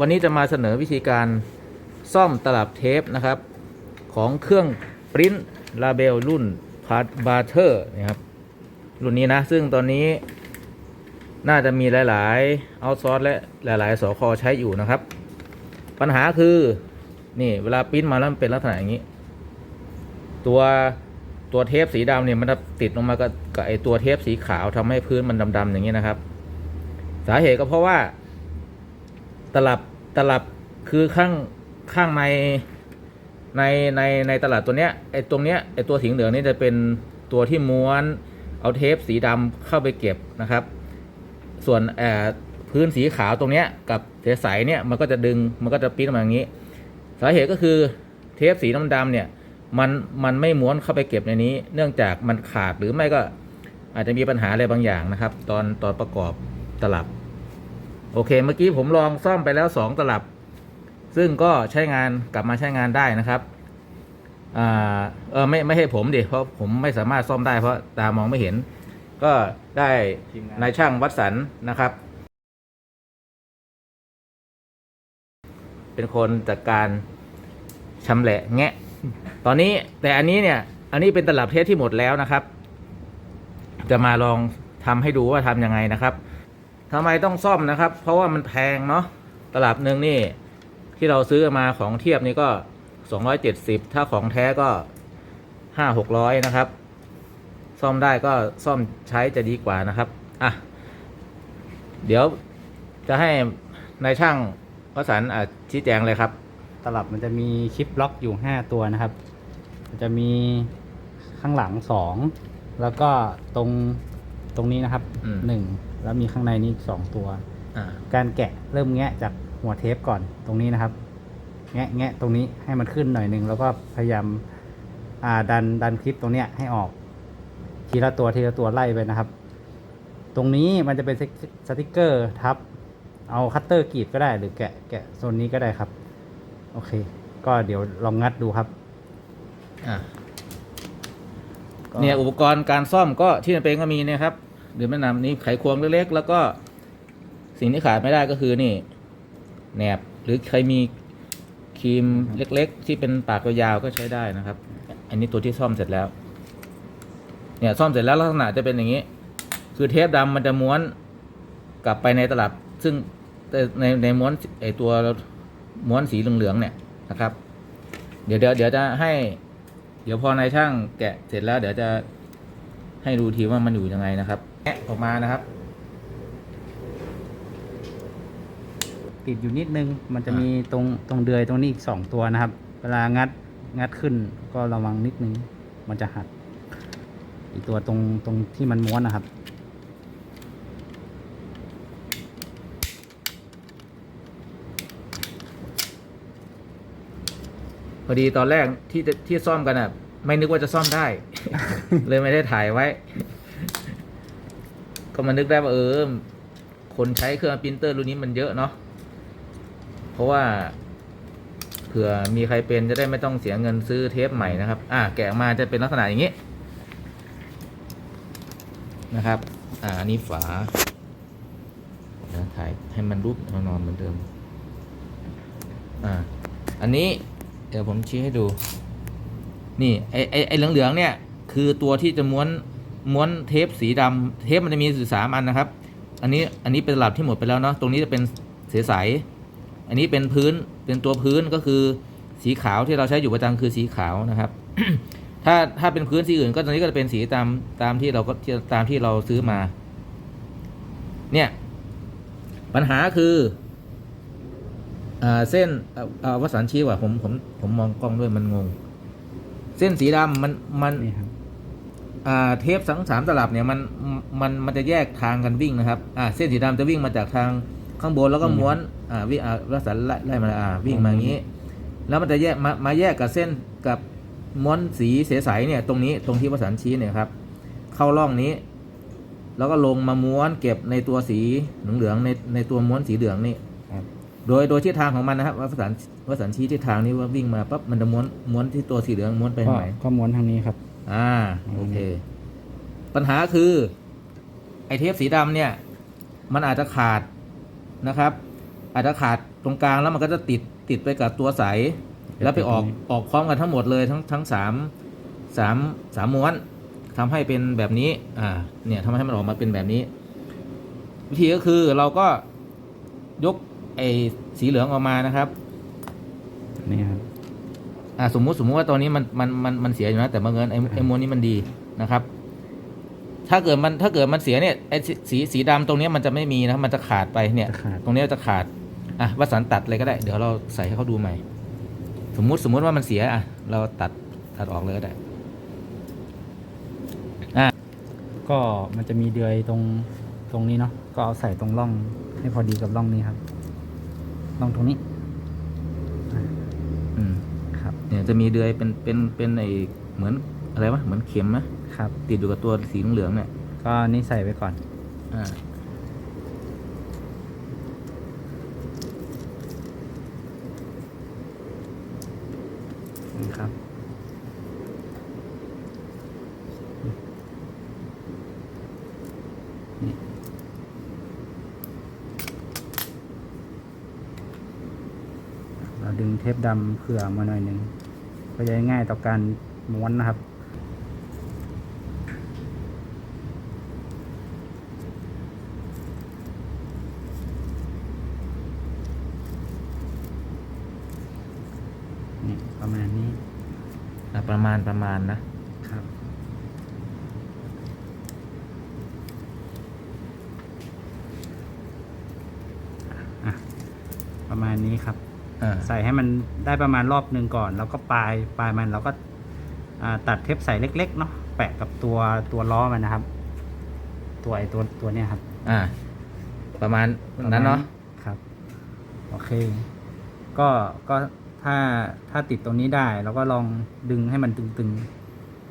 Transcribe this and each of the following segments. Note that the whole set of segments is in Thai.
วันนี้จะมาเสนอวิธีการซ่อมตลับเทปนะครับ ของเครื่องปริ้นลาเบลรุ่นพาร์บาร์เทอร์นะครับ รุ่นนี้นะ ซึ่งตอนนี้น่าจะมีหลาย ๆ เอาซอร์สและหลาย ๆ สคอใช้อยู่นะครับ ปัญหาคือนี่เวลาปริ้นมาแล้วมันเป็นลักษณะอย่างนี้ ตัวตัวเทปสีดำเนี่ยมันติดลงมากับกับไอตัวเทปสีขาวทำให้พื้นมันดำๆอย่างนี้นะครับ สาเหตุก็เพราะว่า ตลับตลับคือข้างข้างในในในในตลับตัวเนี้ยไอตรงเนี้ยไอตัวสีเหลืองนี่จะเป็นตัวที่ม้วนเอาเทปสีดำเข้าไปเก็บนะครับ ส่วนเอ่อพื้นสีขาวตรงเนี้ยกับเทใสเนี่ยมันก็จะดึงมันก็จะปิ้นออกมาอย่างนี้ สาเหตุก็คือเทปสีดำๆเนี่ยมันมันไม่ม้วนเข้าไปเก็บในนี้ เนื่องจากมันขาดหรือไม่ก็อาจจะมีปัญหาอะไรบางอย่างนะครับ ตอนตอนประกอบตลับ โอเค เมื่อกี้ผมลองซ่อมไปแล้วสองตลับ ซึ่งก็ใช้งานกลับมาใช้งานได้นะครับอ่าเออไม่ไม่ให้ผมดิเพราะผมไม่สามารถซ่อมได้เพราะตามองไม่เห็น ก็ได้นายช่างวัดสันนะครับ เป็นคนจัดการชำแหละแงะ ตอนนี้แต่อันนี้เนี่ย อันนี้เป็นตลับเทสที่หมดแล้วนะครับ จะมาลองทำให้ดูว่าทำยังไงนะครับ ทำไมต้องซ่อมนะครับ เพราะว่ามันแพงเนาะตลับหนึ่งนี่ ที่เราซื้อมาของเทียบนี่ก็สองร้อยเจ็ดสิบถ้าของแท้ก็ห้าหกร้อยนะครับ ซ่อมได้ก็ซ่อมใช้จะดีกว่านะครับอะเดี๋ยวจะให้นายช่างวสันต์อะชี้แจงเลยครับ ตลับมันจะมีชิปล็อกอยู่ 5 ตัวนะครับมันจะมีข้างหลัง 2 แล้วก็ตรงตรงนี้นะครับอืมหนึ่ง แล้วมีข้างในนี้อีกสองตัว อ่าการแกะเริ่มแงะจากหัวเทปก่อนตรงนี้นะครับ แงะแงะตรงนี้ให้มันขึ้นหน่อยหนึ่งแล้วก็พยายามอ่าดันดันคลิปตรงเนี้ยให้ออก ทีละตัวทีละตัวไล่ไปนะครับ ตรงนี้มันจะเป็นสติกเกอร์ทับ เอาคัตเตอร์กรีดก็ได้หรือแกะแกะโซนนี้ก็ได้ครับ โอเค ก็เดี๋ยวลองงัดดูครับอะก็เนี่ยอุปกรณ์การซ่อมก็ที่จำเป็นก็มีเนะครับห รือแนะนำนี้ไขควงเล็กๆ แล้วก็สิ่งที่ขาดไม่ได้ก็คือนี่แหนบหรือใครมีครีมเล็ก ๆ ที่เป็นปากยาวๆก็ใช้ได้นะครับ อันนี้ตัวที่ซ่อมเสร็จแล้ว เนี่ยซ่อมเสร็จแล้วลักษณะจะเป็นอย่างนี้ คือเทปดำมันจะม้วนกลับไปในตลับ ซึ่งในในม้วนไอตัวม้วนสีเหลืองๆเนี่ยนะครับ เดี๋ยวเดี๋ยวเดี๋ยวจะให้ เดี๋ยวพอนายช่างแกะเสร็จแล้ว เดี๋ยวจะให้ดูทีว่ามันอยู่ยังไงนะครับ แกะออกมานะครับ ติดอยู่นิดนึง มันจะอ่ามีมีตรงตรงเดือยตรงนี้อีกสองตัวนะครับ เวลางัดงัดขึ้นก็ระวังนิดนึง มันจะหัดอีกตัวตรงตรงที่มันม้วนนะครับพอดีตอนแรกที่จะที่ซ่อมกันอะ ไม่นึกว่าจะซ่อมได้ เลยไม่ได้ถ่ายไว้ ก็มานึกได้ว่าเออ คนใช้เครื่องปรินเตอร์รุ่นนี้มันเยอะเนาะ เพราะว่า เผื่อมีใครเป็นจะได้ไม่ต้องเสียเงินซื้อเทปใหม่นะครับ อ่า แกะมาจะเป็นลักษณะอย่างนี้ นะครับ อ่าอันนี้ฝาเดี๋ยวถ่ายให้มันรูปนอนเหมือนเดิม อ่า อันนี้เดี๋ยวผมชี้ให้ดู นี่ไอไอไอเหลืองๆเนี่ย คือตัวที่จะม้วน ม้วนเทปสีดำเทปมันจะมีอยู่สามอันนะครับ อันนี้อันนี้เป็นตลับที่หมดไปแล้วเนาะตรงนี้จะเป็นใสอันนี้เป็นพื้นเป็นตัวพื้นก็คือสีขาวที่เราใช้อยู่ประจำคือสีขาวนะครับ ถ้าถ้าเป็นพื้นสีอื่นก็ตรงนี้ก็จะเป็นสีตามตามที่เราก็ตามที่เราซื้อมา เนี่ย ปัญหาคืออเส้นเอ่อเอ่อวสันชี้ว่าผมผมผมมองกล้องด้วยมันงง เส้นสีดำมันมัน เทปสังสามตลับเนี่ยมันมันมันจะแยกทางกันวิ่งนะครับอ่าเส้นสีดำจะวิ่งมาจากทางข้างบนแล้วก็ม้วนอ่าวิ่งอ่าวสันต์ไล่ไล่มาอ่าวิ่งมาอย่างนี้ แล้วมันจะแยกมามาแยกกับเส้นกับม้วนสีใสๆเนี่ยตรงนี้ตรงที่วสันต์ชี้เนี่ยครับ เข้าร่องนี้ แล้วก็ลงมาม้วนเก็บในตัวสีเหลืองๆในในตัวม้วนสีเหลืองนี่ครับโดยโดยทิศทางของมันนะครับวัสันวัสันชี้ทิศทางนี้ว่าวิ่งมาปั๊บมันจะม้วนม้วนที่ตัวสีเหลืองม้วนไปทาก็งไหนก็ม้วนทางนี้ครับ อ่าอืมโอเค ปัญหาคือ ไอเทปสีดำเนี่ย มันอาจจะขาดนะครับ อาจจะขาดตรงกลางแล้วมันก็จะติดติดไปกับตัวใส แล้วไปออกออกพร้อมกันทั้งหมดเลยทั้งทั้งสามสามสามม้วนทำให้เป็นแบบนี้ อ่า เนี่ยทำให้มันออกมาเป็นแบบนี้ วิธีก็คือเราก็ยกไอ้สีเหลืองออกมานะครับนี่ครับ อ่าสมมุติสมมุติว่าตัวนี้มันมันมันมันเสียอยู่นะแต่บังเอิญไอ้ไอ้ม้วนนี้มันดีนะครับ ถ้าเกิดมันถ้าเกิดมันเสียเนี่ยไอ้สีสีสีดำตรงเนี้ยมันจะไม่มีนะมันจะขาดไปเนี่ย จะขาด ตรงเนี้ยจะขาดอะวสันต์ตัดเลยก็ได้ เดี๋ยวเราใส่ให้เขาดูใหม่ สมมุติสมมุติว่ามันเสียอะเราตัดตัดออกเลยก็ได้ ก็มันจะมีเดือยตรงตรงนี้เนาะก็เอาใส่ตรงร่องให้พอดีกับร่องนี้ครับร่องตรงนี้อ่า อืม ครับ เนี่ย จะมีเดือยเป็นเป็นเป็นไอเหมือนอะไรวะเหมือนเข็มไหมครับ ติดอยู่กับตัวสีเหลืองๆเนี่ย ก็นี่ใส่ไว้ก่อน อ่านี่ครับ นี่เราดึงเทปดำเผื่อมาหน่อยหนึ่ง ก็จะง่ายต่อการม้วนนะครับ นี่ประมาณนี้อะประมาณประมาณนะ ครับ อะ ประมาณนี้ครับ อ่า ใส่ให้มันได้ประมาณรอบหนึ่งก่อน แล้วก็ปลายปลายมันเราก็อ่าตัดเทปใสเล็กๆเนาะแปะกับตัวตัวล้อมันนะครับ ตัวไอตัวตัวเนี้ยครับอ่า ประมาณนั้นเนาะ ครับโอเค ก็ก็ถ้าถ้าติดตรงนี้ได้เราก็ลองดึงให้มันตึง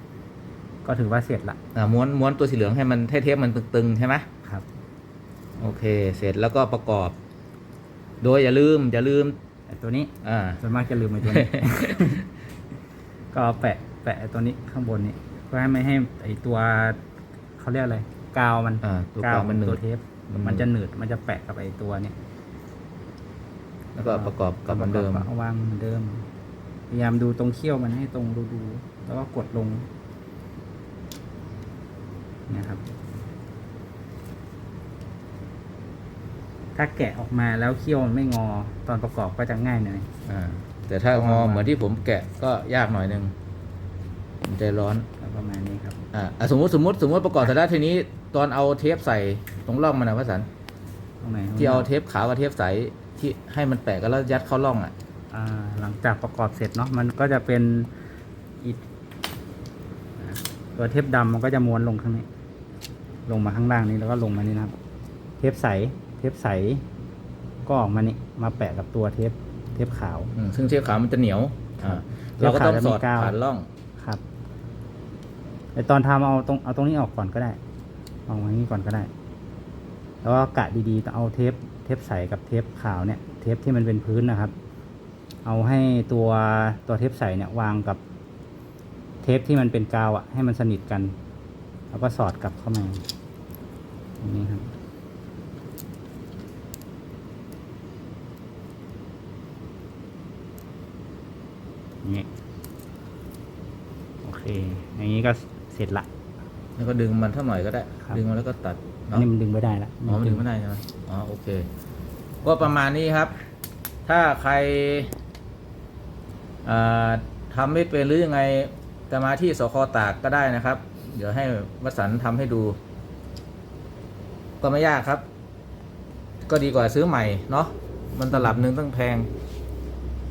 ๆ ก็ถือว่าเสร็จละอ่า ม้วนม้วนตัวสีเหลืองให้มันให้เทปมันตึงๆ ใช่ไหมครับ โอเค เสร็จแล้วก็ประกอบ โดยอย่าลืม อย่าลืมไอ ตัวนี้อ่า ส่วนมากจะลืมไอตัวนี้ ก็เอาแปะแปะไอ้ตัวนี้ข้างบนนี้เพื่อให้ไม่ให้ไอตัวเขาเรียกอะไรกาวมันอ่าตัวกาวมันหนืตัดวเทปมันมันจะหนืดมันจะแปะกับไอตัวเนี้ยแล้วก็ประกอบกับเหมือนเดิม เอาวางเหมือนเดิม พยายามดูตรงเขี้ยวมันให้ตรงดูดูๆแล้วก็กดลงเนี่ยครับ ถ้าแกะออกมาแล้วเขี้ยวมันไม่งอตอนประกอบก็จะง่ายหน่อย อ่าแต่ถ้างอเหมือนที่ผมแกะก็ยากหน่อยหนึงมันใจร้อนก็ประมาณนี้ครับอ่าอะสมมติสมมติสมมติประกอบเสร็จแล้วทีนี้ตอนเอาเทปใส่ตรงร่องมันนะพระสันตรงไหนที่เอาเทปขาวกับเทปใสที่ให้มันแปะกันแล้วยัดเข้าร่องอะอ่าหลังจากประกอบเสร็จเนาะมันก็จะเป็นอิฐอ่าตัวเทปดำมันก็จะม้วนลงข้างนี้ ลงมาข้างล่างนี้แล้วก็ลงมานี่นะครับ เทปใสเท ปใสก็ออกมานี่มาแปะกับตัวเทปเทปขาว อืมซึ่งเทปขาวมันจะเหนียวครัอ่าบเราก็ต้องสอดเทปขาวจะมีกาวผ่านร่อง ครับไอตอนทำเอาตรงเอาตรงนี้ออกก่อนก็ได้เอาไว้นี้ก่อนก็ได้ แล้วก็กะดีๆต้องเอาเทปเทปใสกับเทปขาวเนี่ย เทปที่มันเป็นพื้นนะครับ เอาให้ตัวตัวเทปใสเนี่ยวางกับเทปที่มันเป็นกาวอะให้มันสนิทกัน แล้วก็สอดกลับเข้ามาอย่างนี้ครับ อย่าง นี้โอเค อย่างนี้ก็เสร็จละ แล้วก็ดึงมันเท่าหน่อยก็ได้ ครับ ดึงมันแล้วก็ตัดอันเนาะนี้มันดึงไม่ได้ละอ๋อมันดึงไม่ได้ใช่ไหมอ๋อโอเค ก็ประมาณนี้ครับ ถ้าใครอ่าทำไม่เป็นหรือยังไงจะมาที่สคตากก็ได้นะครับ เดี๋ยวให้วสันต์ทำให้ดู ก็ไม่ยากครับ ก็ดีกว่าซื้อใหม่เนาะมันตลับหนึ่งต้องแพง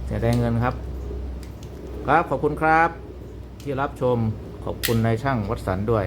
เสียดายเงินครับ ครับขอบคุณครับ ที่รับชมขอบคุณนายช่างวัดสันด้วย